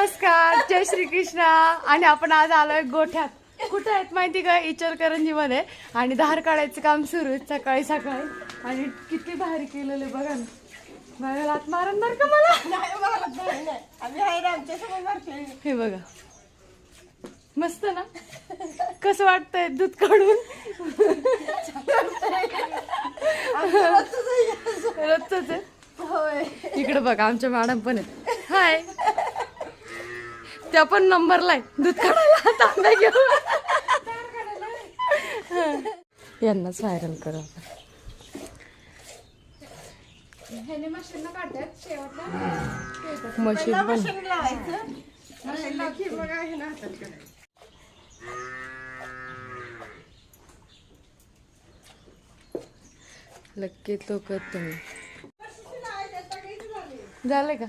नमस्कार जय श्री कृष्णा आणि आपण आज आलोय गोठ्यात. कुठे आहेत माहिती का? इचलकरंजी मध्ये आणि धार काढायचं काम सुरू आहे सकाळी सकाळी. आणि किती भारी केलेलं आहे बघा ना. लात मारण बरं का मला? हे बघा. मस्त ना? कसं वाटतंय दूध काढून? रोजच आहे. इकडे बघा आमच्या मॅडम पण आहेत. हाय त्या पण नंबरला आहे दूध काढायला तांब्या घेऊन. यांनाच व्हायरल करू. मशीन पण. लक्की तो तुम्ही. झालं. झालंय का?